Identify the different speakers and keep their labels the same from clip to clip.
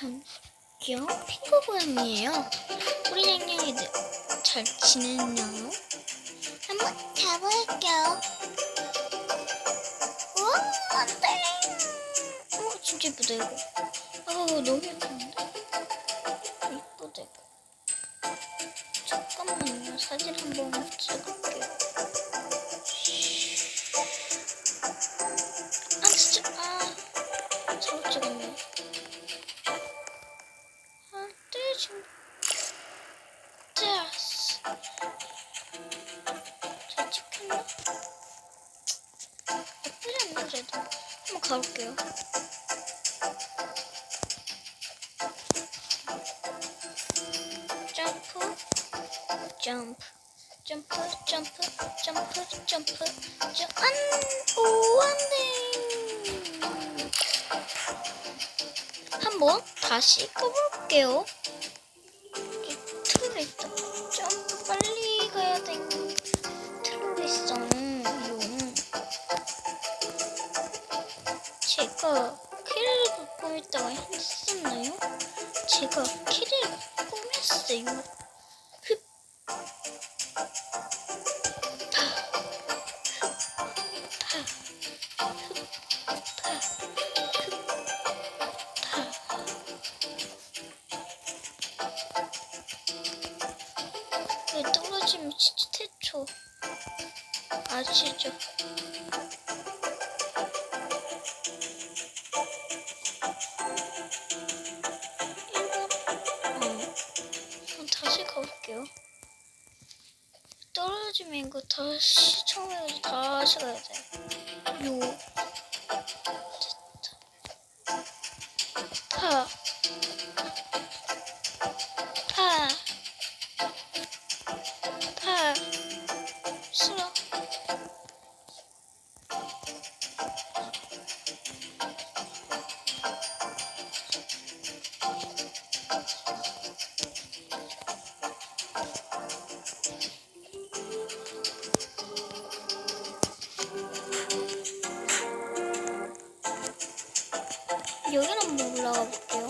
Speaker 1: 저기요 핑크 고양이에요. 우리 냥냥이들 잘 지냈나요? 한번 잡아볼게요. 우와 안돼. 어 진짜 예쁘다 이거. 아우 너무 예쁜데. 이쁘다 이거. 잠깐만요 사진 한번 찍을게요. 그래도. 한번 가볼게요. 점프, 점프, 점프, 점프, 점프, 점프, 점, 안, 오, 안 돼. 한번 다시 꺼볼게요. 제가 키를 꾸몄다고 했었나요? 제가 키를 꾸몄어요. 흡. 파. 흡. 파. 흡. 파. 흡. 파. 왜 떨어지면 진짜 태초. 아시죠? 떨어지면 이거 다시 처음에 다시 가야 돼. 요. 올라가 볼게요.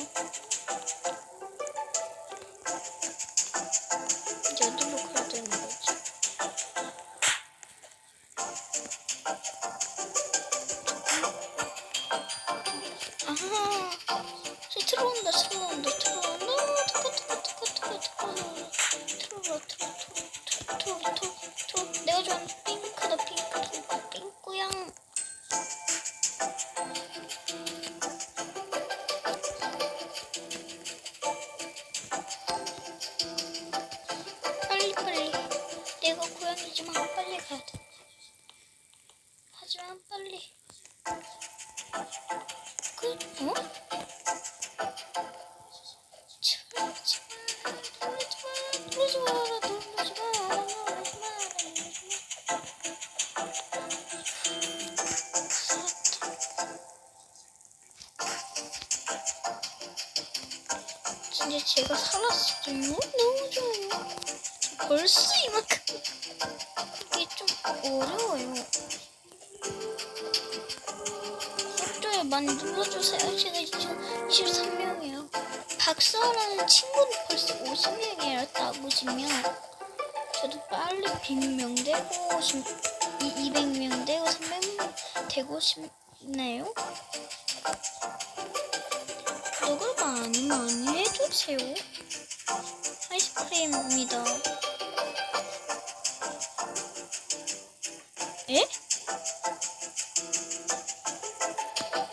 Speaker 1: 아하, 저 들어온다, 들어온다, 들어온다. 고양이지만 빨리 가야 돼. 하지만 빨리. 그 어? 진짜 제가 살았어요 너무 좋아요 벌써 이만큼 이게 좀 어려워요. 구독자에 많이 눌러주세요. 제가 지금 23명이에요. 박사라는 친구는 벌써 50명이에요. 따보시면 저도 빨리 100명 되고 싶, 200명 되고 300명 되고 싶네요. 구독을 많이 많이 해주세요. 아이스크림입니다. 에?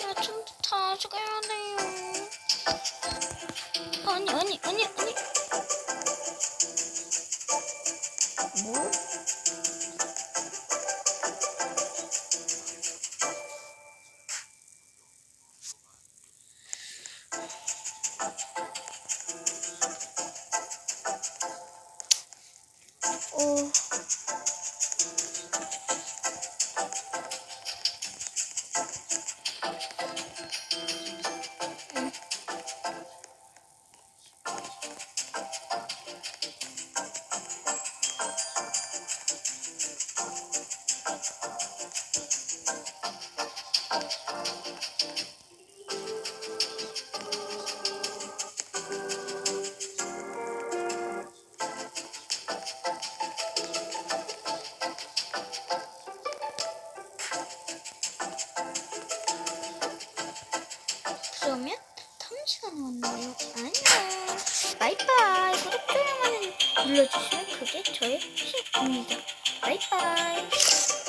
Speaker 1: 야, 좀 다시 가야 돼요. 아니, 아니, 아니, 아니. 뭐? 그러면 다음 시간에 만나요. 안녕. 바이바이. 구독 좋아요만 눌러주시면 그게 저의 힘입니다. 바이바이.